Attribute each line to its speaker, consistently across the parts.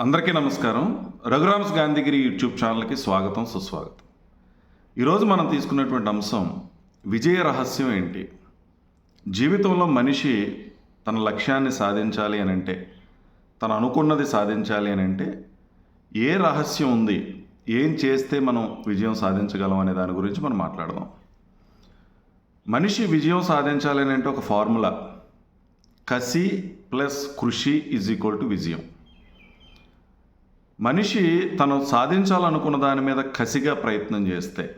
Speaker 1: అందరికీ నమస్కారం. రఘురామ్స్ గాంధీగిరి యూట్యూబ్ ఛానల్కి స్వాగతం సుస్వాగతం. ఈరోజు మనం తీసుకున్నటువంటి అంశం విజయ రహస్యం ఏంటి? జీవితంలో మనిషి తన లక్ష్యాన్ని సాధించాలి అని అంటే తను అనుకున్నది సాధించాలి అని అంటే ఏ రహస్యం ఉంది? ఏం చేస్తే మనం విజయం సాధించగలం అనే దాని గురించి మనం మాట్లాడదాం. మనిషి విజయం సాధించాలి అని అంటే ఒక ఫార్ములా. కసి ప్లస్ కృషి ఈజ్ ఈక్వల్ టు విజయం. మనిషి తను సాధించాలనుకున్న దాని మీద కసిగా ప్రయత్నం చేస్తే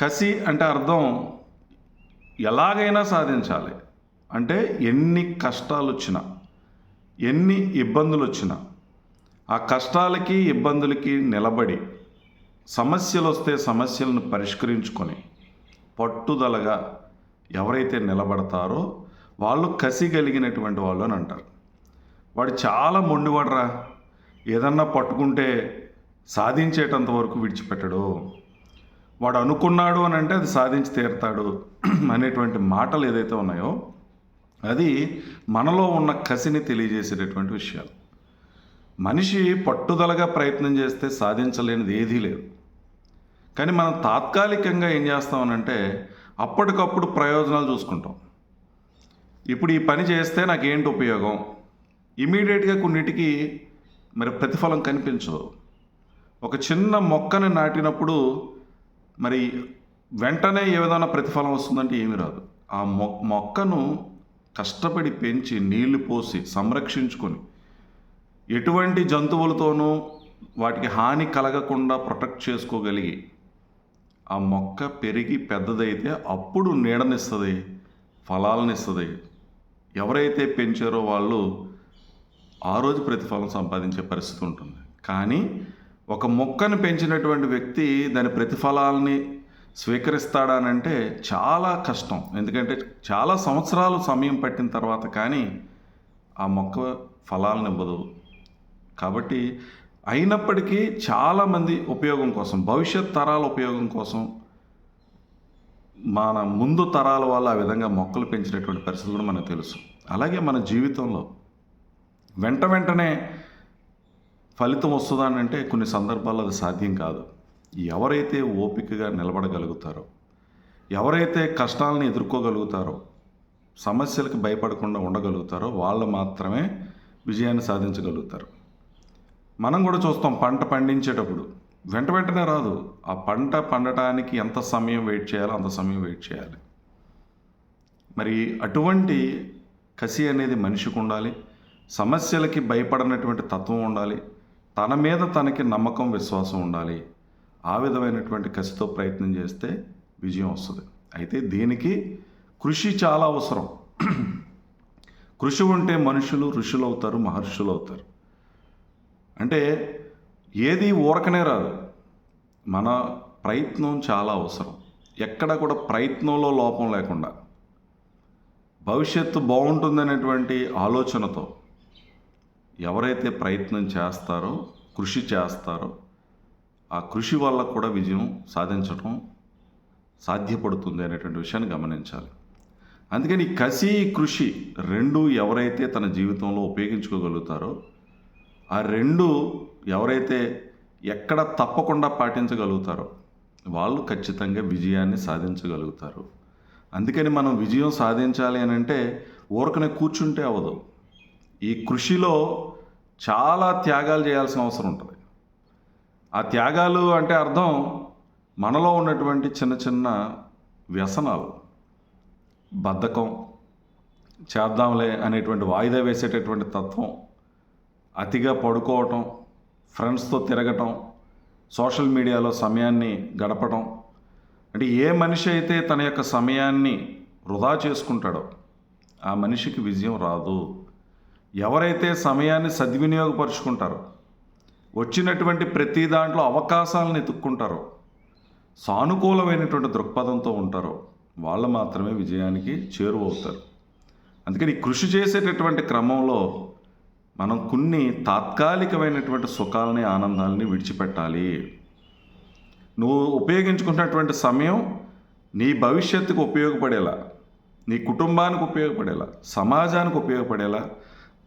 Speaker 1: కసి అంటే అర్థం ఎలాగైనా సాధించాలి. అంటే ఎన్ని కష్టాలు వచ్చినా ఎన్ని ఇబ్బందులు వచ్చినా ఆ కష్టాలకి ఇబ్బందులకి నిలబడి సమస్యలు వస్తే సమస్యలను పరిష్కరించుకొని పట్టుదలగా ఎవరైతే నిలబడతారో వాళ్ళు కసి కలిగినటువంటి వాళ్ళు అని అంటారు. వాడు చాలా మొండివాడరా. ఏదన్నా పట్టుకుంటే సాధించేటంత వరకు విడిచిపెట్టడు. వాడు అనుకున్నాడు అని అంటే అది సాధించి తీరుతాడు అనేటువంటి మాటలు ఏదైతే ఉన్నాయో అది మనలో ఉన్న కసిని తెలియజేసేటటువంటి విషయాలు. మనిషి పట్టుదలగా ప్రయత్నం చేస్తే సాధించలేనిది ఏదీ లేదు. కానీ మనం తాత్కాలికంగా ఏం చేస్తామనంటే అప్పటికప్పుడు ప్రయోజనాలు చూసుకుంటాం. ఇప్పుడు ఈ పని చేస్తే నాకేంటి ఉపయోగం? ఇమీడియట్గా కొన్నిటికి మరి ప్రతిఫలం కనిపించదు. ఒక చిన్న మొక్కని నాటినప్పుడు మరి వెంటనే ఏ విధమైన ప్రతిఫలం వస్తుందంటే ఏమీ రాదు. ఆ మొ మొక్కను కష్టపడి పెంచి నీళ్ళు పోసి సంరక్షించుకొని ఎటువంటి జంతువులతోనూ వాటికి హాని కలగకుండా ప్రొటెక్ట్ చేసుకోగలిగి ఆ మొక్క పెరిగి పెద్దదైతే అప్పుడు నీడనిస్తుంది ఫలాలనిస్తుంది. ఎవరైతే పెంచారో వాళ్ళు ఆ రోజు ప్రతిఫలం సంపాదించే పరిస్థితి ఉంటుంది. కానీ ఒక మొక్కను పెంచినటువంటి వ్యక్తి దాని ప్రతిఫలాలని స్వీకరిస్తాడానంటే చాలా కష్టం. ఎందుకంటే చాలా సంవత్సరాలు సమయం పట్టిన తర్వాత కానీ ఆ మొక్క ఫలాలను ఇవ్వదు. కాబట్టి అయినప్పటికీ చాలామంది ఉపయోగం కోసం భవిష్యత్ తరాల ఉపయోగం కోసం మన ముందు తరాల వాళ్ళు ఆ విధంగా మొక్కలు పెంచినటువంటి పరిస్థితి కూడా మనకు తెలుసు. అలాగే మన జీవితంలో వెంట వెంటనే ఫలితం వస్తుందా అని అంటే కొన్ని సందర్భాల్లో అది సాధ్యం కాదు. ఎవరైతే ఓపికగా నిలబడగలుగుతారో ఎవరైతే కష్టాలను ఎదుర్కోగలుగుతారో సమస్యలకు భయపడకుండా ఉండగలుగుతారో వాళ్ళు మాత్రమే విజయాన్ని సాధించగలుగుతారు. మనం కూడా చూస్తాం పంట పండించేటప్పుడు వెంట వెంటనే రాదు. ఆ పంట పండటానికి ఎంత సమయం వెయిట్ చేయాలో అంత సమయం వెయిట్ చేయాలి. మరి అటువంటి కసి అనేది మనిషికి ఉండాలి. సమస్యలకి భయపడనటువంటి తత్వం ఉండాలి. తన మీద తనకి నమ్మకం విశ్వాసం ఉండాలి. ఆ విధమైనటువంటి కసితో ప్రయత్నం చేస్తే విజయం వస్తుంది. అయితే దీనికి కృషి చాలా అవసరం. కృషి ఉంటే మనుషులు ఋషులు అవుతారు మహర్షులు అవుతారు అంటే ఏది ఊరకనే రాదు. మన ప్రయత్నం చాలా అవసరం. ఎక్కడ కూడా ప్రయత్నంలో లోపం లేకుండా. భవిష్యత్తు బాగుంటుందనేటువంటి ఆలోచనతో ఎవరైతే ప్రయత్నం చేస్తారో కృషి చేస్తారో ఆ కృషి వల్ల కూడా విజయం సాధించడం సాధ్యపడుతుంది అనేటువంటి విషయాన్ని గమనించాలి. అందుకని కసి కృషి రెండు ఎవరైతే తన జీవితంలో ఉపయోగించుకోగలుగుతారో ఆ రెండు ఎవరైతే ఎక్కడ తప్పకుండా పాటించగలుగుతారో వాళ్ళు ఖచ్చితంగా విజయాన్ని సాధించగలుగుతారు. అందుకని మనం విజయం సాధించాలి అని అంటే ఊరకనే కూర్చుంటే అవ్వదు. ఈ కృషిలో చాలా త్యాగాలు చేయాల్సిన అవసరం ఉంటుంది. ఆ త్యాగాలు అంటే అర్థం మనలో ఉన్నటువంటి చిన్న చిన్న వ్యసనాలు. బద్ధకం చేద్దాంలే అనేటువంటి వాయిదా వేసేటటువంటి తత్వం అతిగా పడుకోవటం ఫ్రెండ్స్తో తిరగటం సోషల్ మీడియాలో సమయాన్ని గడపటం అంటే ఏ మనిషి అయితే తన యొక్క సమయాన్ని వృధా చేసుకుంటాడో ఆ మనిషికి విజయం రాదు. ఎవరైతే సమయాన్ని సద్వినియోగపరుచుకుంటారో వచ్చినటువంటి ప్రతి దాంట్లో అవకాశాలను ఎతుక్కుంటారో సానుకూలమైనటువంటి దృక్పథంతో ఉంటారో వాళ్ళు మాత్రమే విజయానికి చేరువవుతారు. అందుకని కృషి చేసేటటువంటి క్రమంలో మనం కొన్ని తాత్కాలికమైనటువంటి సుఖాలని ఆనందాలని విడిచిపెట్టాలి. నువ్వు ఉపయోగించుకున్నటువంటి సమయం నీ భవిష్యత్తుకు ఉపయోగపడేలా నీ కుటుంబానికి ఉపయోగపడేలా సమాజానికి ఉపయోగపడేలా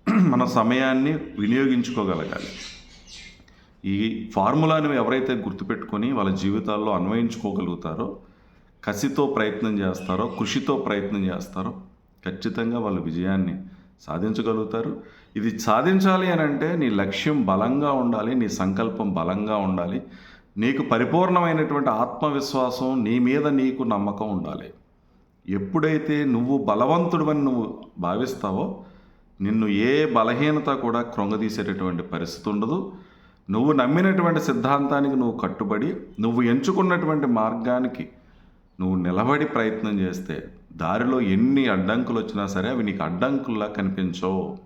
Speaker 1: మన సమయాన్ని వినియోగించుకోగలగాలి. ఈ ఫార్ములాని ఎవరైతే గుర్తుపెట్టుకొని వాళ్ళ జీవితాల్లో అన్వయించుకోగలుగుతారో కసితో ప్రయత్నం చేస్తారో కృషితో ప్రయత్నం చేస్తారో ఖచ్చితంగా వాళ్ళు విజయాన్ని సాధించగలుగుతారు. ఇది సాధించాలి అని అంటే నీ లక్ష్యం బలంగా ఉండాలి నీ సంకల్పం బలంగా ఉండాలి. నీకు పరిపూర్ణమైనటువంటి ఆత్మవిశ్వాసం నీ మీద నీకు నమ్మకం ఉండాలి. ఎప్పుడైతే నువ్వు బలవంతుడివని నువ్వు భావిస్తావో నిన్ను ఏ బలహీనత కూడా కృంగదీసేటటువంటి పరిస్థితి ఉండదు. నువ్వు నమ్మినటువంటి సిద్ధాంతానికి నువ్వు కట్టుబడి నువ్వు ఎంచుకున్నటువంటి మార్గానికి నువ్వు నిలబడి ప్రయత్నం చేస్తే దారిలో ఎన్ని అడ్డంకులు వచ్చినా సరే అవి నీకు అడ్డంకుల్లా కనిపించవు.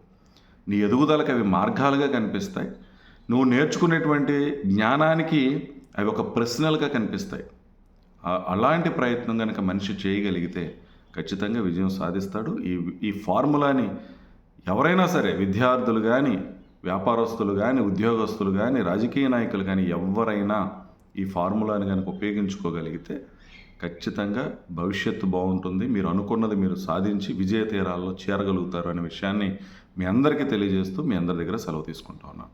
Speaker 1: నీ ఎదుగుదలకు అవి మార్గాలుగా కనిపిస్తాయి. నువ్వు నేర్చుకునేటువంటి జ్ఞానానికి అవి ఒక ప్రశ్నలుగా కనిపిస్తాయి. అలాంటి ప్రయత్నం కనుక మనిషి చేయగలిగితే ఖచ్చితంగా విజయం సాధిస్తాడు. ఈ ఈ ఫార్ములాని ఎవరైనా సరే విద్యార్థులు కానీ వ్యాపారస్తులు కానీ ఉద్యోగస్తులు కానీ రాజకీయ నాయకులు కానీ ఎవరైనా ఈ ఫార్ములాని కనుక ఉపయోగించుకోగలిగితే ఖచ్చితంగా భవిష్యత్తు బాగుంటుంది. మీరు అనుకున్నది మీరు సాధించి విజయ తీరాల్లో చేరగలుగుతారు అనే విషయాన్ని మీ అందరికీ తెలియజేస్తూ మీ అందరి దగ్గర సెలవు తీసుకుంటా ఉన్నాను.